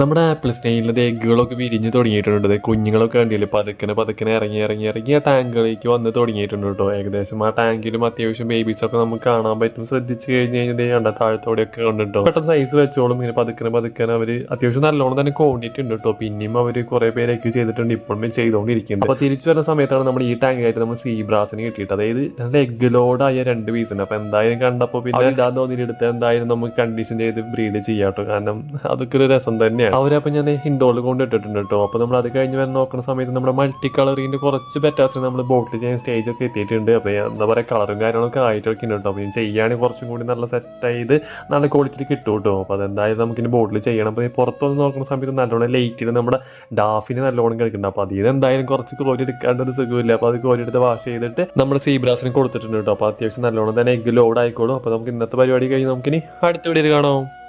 നമ്മുടെ ആപ്പിൾ സ്റ്റൈനിൽ എഗ്ഗുകളൊക്കെ വിരിഞ്ഞ് തുടങ്ങിയിട്ടുണ്ട്. കുഞ്ഞുങ്ങളൊക്കെ കണ്ടില്ലേ? പതുക്കനെ പതുക്കനെ ഇറങ്ങി ഇറങ്ങി ഇറങ്ങി ആ ടാങ്കിലേക്ക് വന്ന് തുടങ്ങിയിട്ടുണ്ട് കേട്ടോ ഏകദേശം ആ ടാങ്കിലും അത്യാവശ്യം ബേബീസൊക്കെ നമുക്ക് കാണാൻ പറ്റും. ശ്രദ്ധിച്ചു കഴിഞ്ഞ് കഴിഞ്ഞാൽ കണ്ട താഴത്തോടെയൊക്കെ കണ്ടിട്ടോ പെട്ടെന്ന് സൈസ് വെച്ചോളും. ഇങ്ങനെ പതുക്കനെ പതുക്കനെ അവർ അത്യാവശ്യം നല്ലോണം തന്നെ കോണ്ടിട്ടുണ്ട് കേട്ടോ പിന്നെയും അവർ കുറേ പേരൊക്കെ ചെയ്തിട്ടുണ്ട്. ഇപ്പോഴും ചെയ്തുകൊണ്ടിരിക്കുന്നുണ്ട് അപ്പോൾ തിരിച്ചു വരുന്ന സമയത്താണ് നമ്മൾ ഈ ടാങ്കായിട്ട് നമ്മൾ സീബ്രാസിന് കിട്ടിയിട്ട്. അതായത് രണ്ട് എഗ് ലോഡായ രണ്ട് പീസുണ്ട് അപ്പോൾ എന്തായാലും കണ്ടപ്പോൾ പിന്നെ ഇടാൻ തോന്നിയിട്ട് എന്തായാലും നമുക്ക് കണ്ടീഷൻ ചെയ്ത് ബ്രീഡ് ചെയ്യാം കേട്ടോ കാരണം അതൊക്കെ ഒരു രസം തന്നെയാണ് അപ്പം ഞാൻ ഹിൻഡോളിൽ കൊണ്ട് ഇട്ടിട്ടുണ്ട് കേട്ടോ അപ്പോൾ നമ്മൾ അത് കഴിഞ്ഞ് വരാൻ നോക്കുന്ന സമയത്ത് നമ്മുടെ മൾട്ടി കളറിന്റെ കുറച്ച് ബെറ്റാസിന് നമ്മൾ ബോട്ടിൽ ചെയ്യാൻ സ്റ്റേജൊക്കെ എത്തിയിട്ടുണ്ട്. അപ്പോൾ എന്താ പറയുക കളറും കാര്യങ്ങളൊക്കെ ആയിട്ടൊക്കെ കേട്ടോ അപ്പോൾ ഞാൻ ചെയ്യുകയാണെങ്കിൽ കുറച്ചും കൂടി നല്ല സെറ്റ് ചെയ്ത് നല്ല ക്വാളിറ്റിയിൽ കിട്ടും കേട്ടോ അപ്പോൾ അതെന്തായാലും നമുക്കിനി ബോട്ടിൽ ചെയ്യണം. അപ്പോൾ വന്ന് നോക്കുന്ന സമയത്ത് നല്ലോണം ലൈറ്റിൽ നമ്മുടെ ഡാഫിന് നല്ലോണം കളിക്കുന്നുണ്ട് അപ്പോൾ അതിൽ എന്തായാലും കുറച്ച് കോരി എടുക്കാണ്ട് ഒരു സുഖമില്ല. അപ്പോൾ അത് കോരി എടുത്ത് വാഷ് ചെയ്തിട്ട് നമ്മൾ സീബ്രാസിന് കൊടുത്തിട്ടുണ്ട് കേട്ടോ അപ്പോൾ അത്യാവശ്യം നല്ലോണം തന്നെ എഗ് ലോഡ് ആയിക്കോളും. അപ്പോൾ നമുക്ക് ഇന്നത്തെ പരിപാടി കഴിഞ്ഞ് നമുക്കിനി അടുത്ത വീഡിയോയിൽ കാണാം.